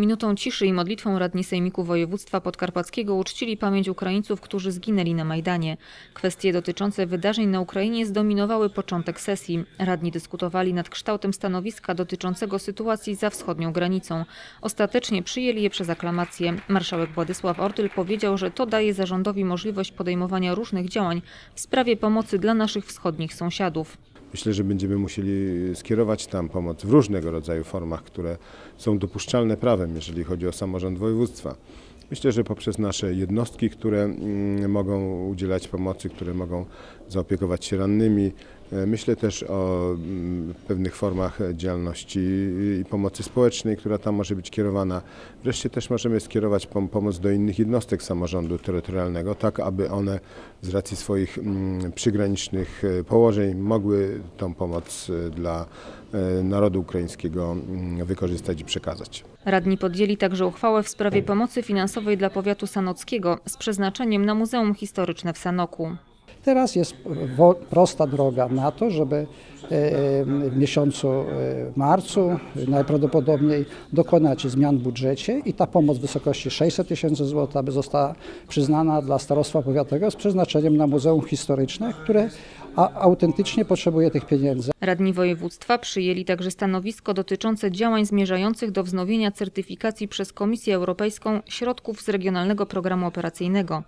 Minutą ciszy i modlitwą radni Sejmiku Województwa Podkarpackiego uczcili pamięć Ukraińców, którzy zginęli na Majdanie. Kwestie dotyczące wydarzeń na Ukrainie zdominowały początek sesji. Radni dyskutowali nad kształtem stanowiska dotyczącego sytuacji za wschodnią granicą. Ostatecznie przyjęli je przez aklamację. Marszałek Władysław Ortyl powiedział, że to daje zarządowi możliwość podejmowania różnych działań w sprawie pomocy dla naszych wschodnich sąsiadów. Myślę, że będziemy musieli skierować tam pomoc w różnego rodzaju formach, które są dopuszczalne prawem, jeżeli chodzi o samorząd województwa. Myślę, że poprzez nasze jednostki, które mm, mogą udzielać pomocy, które mogą zaopiekować się rannymi. E, Myślę też o mm, pewnych formach działalności i pomocy społecznej, która tam może być kierowana. Wreszcie też możemy skierować pom- pomoc do innych jednostek samorządu terytorialnego, tak aby one z racji swoich mm, przygranicznych e, położeń mogły tą pomoc e, dla narodu ukraińskiego mm, wykorzystać i przekazać. Radni podjęli także uchwałę w sprawie pomocy finansowej dla powiatu sanockiego z przeznaczeniem na Muzeum Historyczne w Sanoku. Teraz jest prosta droga na to, żeby e, w miesiącu e, marcu najprawdopodobniej dokonać zmian w budżecie i ta pomoc w wysokości 600 tysięcy złotych aby została przyznana dla starostwa powiatowego z przeznaczeniem na Muzeum Historyczne, które a, autentycznie potrzebuje tych pieniędzy. Radni województwa przyjęli także stanowisko dotyczące działań zmierzających do wznowienia certyfikacji przez Komisję Europejską środków z Regionalnego Programu Operacyjnego.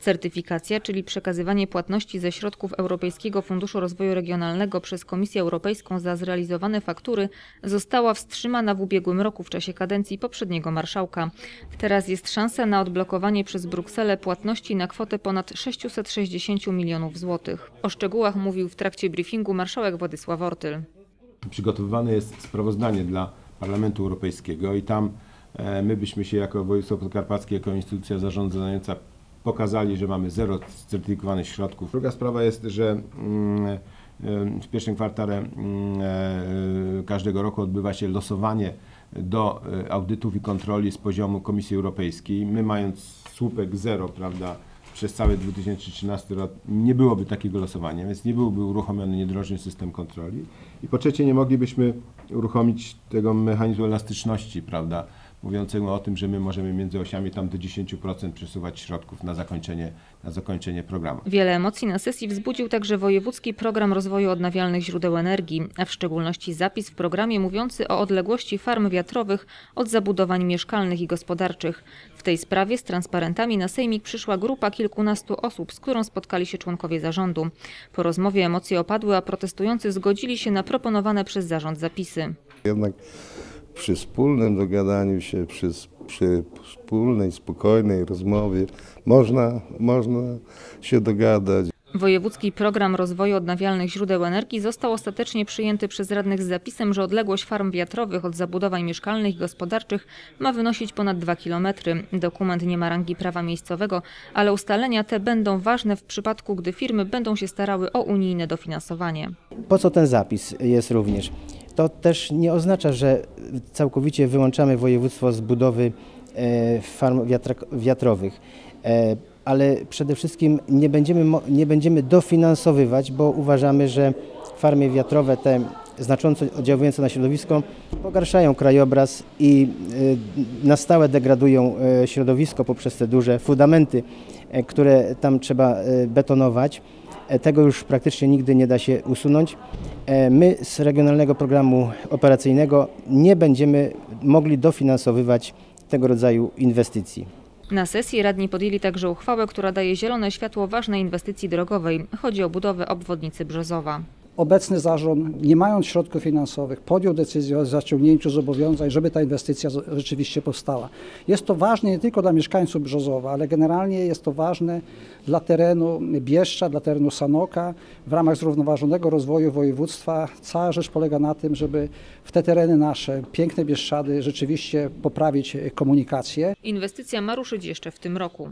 Certyfikacja, czyli przekazywanie płatności ze środków Europejskiego Funduszu Rozwoju Regionalnego przez Komisję Europejską za zrealizowane faktury, została wstrzymana w ubiegłym roku w czasie kadencji poprzedniego marszałka. Teraz jest szansa na odblokowanie przez Brukselę płatności na kwotę ponad 660 milionów złotych. O szczegółach mówił w trakcie briefingu marszałek Władysław Ortyl. Przygotowywane jest sprawozdanie dla Parlamentu Europejskiego i tam e, my byśmy się jako województwo podkarpackie, jako instytucja zarządzająca pokazali, że mamy zero certyfikowanych środków. Druga sprawa jest, że mm, e, w pierwszym kwartale mm, e, każdego roku odbywa się losowanie do audytów i kontroli z poziomu Komisji Europejskiej. My mając słupek zero, prawda, przez cały 2013 rok nie byłoby takiego losowania, więc nie byłby uruchomiony niedrożny system kontroli. I po trzecie nie moglibyśmy uruchomić tego mechanizmu elastyczności, prawda, mówiącego o tym, że my możemy między osiami tam do 10% przesuwać środków na zakończenie, na zakończenie programu. Wiele emocji na sesji wzbudził także Wojewódzki Program Rozwoju Odnawialnych Źródeł Energii, a w szczególności zapis w programie mówiący o odległości farm wiatrowych od zabudowań mieszkalnych i gospodarczych. W tej sprawie z transparentami na sejmik przyszła grupa kilkunastu osób, z którą spotkali się członkowie zarządu. Po rozmowie emocje opadły, a protestujący zgodzili się na proponowane przez zarząd zapisy. Jednak przy wspólnym dogadaniu się, przy, przy wspólnej, spokojnej rozmowie można, można się dogadać. Wojewódzki Program Rozwoju Odnawialnych Źródeł Energii został ostatecznie przyjęty przez radnych z zapisem, że odległość farm wiatrowych od zabudowań mieszkalnych i gospodarczych ma wynosić ponad 2 km. Dokument nie ma rangi prawa miejscowego, ale ustalenia te będą ważne w przypadku, gdy firmy będą się starały o unijne dofinansowanie. Po co ten zapis jest również? To też nie oznacza, że całkowicie wyłączamy województwo z budowy e, farm wiatrowych, E, ale przede wszystkim nie będziemy, nie będziemy dofinansowywać, bo uważamy, że farmy wiatrowe te znacząco oddziałujące na środowisko pogarszają krajobraz i e, na stałe degradują e, środowisko poprzez te duże fundamenty, e, które tam trzeba e, betonować. E, Tego już praktycznie nigdy nie da się usunąć. E, My z Regionalnego Programu Operacyjnego nie będziemy mogli dofinansowywać tego rodzaju inwestycji. Na sesji radni podjęli także uchwałę, która daje zielone światło ważnej inwestycji drogowej. Chodzi o budowę obwodnicy Brzozowa. Obecny zarząd, nie mając środków finansowych, podjął decyzję o zaciągnięciu zobowiązań, żeby ta inwestycja rzeczywiście powstała. Jest to ważne nie tylko dla mieszkańców Brzozowa, ale generalnie jest to ważne dla terenu Bieszcza, dla terenu Sanoka. W ramach zrównoważonego rozwoju województwa cała rzecz polega na tym, żeby w te tereny nasze, piękne Bieszczady, rzeczywiście poprawić komunikację. Inwestycja ma ruszyć jeszcze w tym roku.